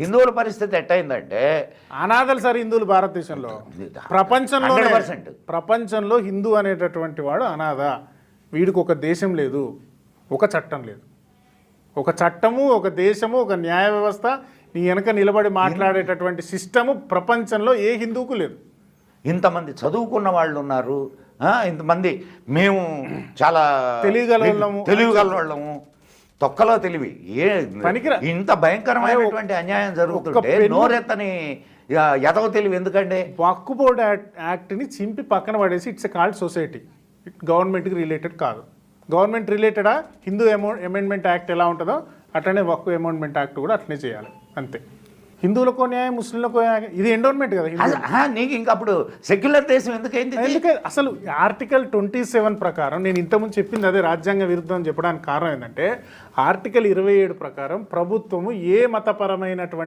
హిందువుల పరిస్థితి ఎట్టయిందంటే అనాథలు సార్ హిందువులు భారతదేశంలో. ప్రపంచంలో 100%. ప్రపంచంలో హిందూ అనేటటువంటి వాడు అనాథ. వీడికి ఒక దేశం లేదు ఒక చట్టం లేదు. ఒక చట్టము ఒక దేశము ఒక న్యాయ వ్యవస్థ నీ వెనక నిలబడి మాట్లాడేటటువంటి సిస్టము ప్రపంచంలో ఏ హిందువుకు లేదు. ఇంతమంది చదువుకున్న వాళ్ళు ఉన్నారు ఇంతమంది మేము చాలా తెలివిగల వాళ్ళము. తెలివిగల వాళ్ళము తొక్కలో తెలివి. ఏ ఇంత భయంకరమైనటువంటి అన్యాయం జరుగుతుంటే నోరెత్తని ఎదవ తెలివి ఎందుకండి? వక్కు బోర్డ్ యాక్ట్ యాక్ట్ని చింపి పక్కన పడేసి ఇట్స్ ఎ కాల్డ్ సొసైటీ. గవర్నమెంట్కి రిలేటెడ్ కాదు. గవర్నమెంట్ రిలేటెడా? హిందూ అమౌ అమెండ్మెంట్ యాక్ట్ ఎలా ఉంటుందో అట్లనే వక్కు అమెండ్మెంట్ యాక్ట్ కూడా అట్లనే చేయాలి. అంతే. హిందువులకో న్యాయం ముస్లింలకో న్యాయం ఇది ఎండోన్మెంట్ కదా నీకు ఇంక అప్పుడు సెక్యులర్ దేశం ఎందుకైంది? ఎందుకే అసలు ఆర్టికల్ ట్వంటీ సెవెన్ ప్రకారం నేను ఇంతకుముందు చెప్పింది అదే రాజ్యాంగ విరుద్ధం అని చెప్పడానికి కారణం ఏంటంటే ఆర్టికల్ ఇరవై ఏడు ప్రకారం ప్రభుత్వము ఏ మతపరమైనటువంటి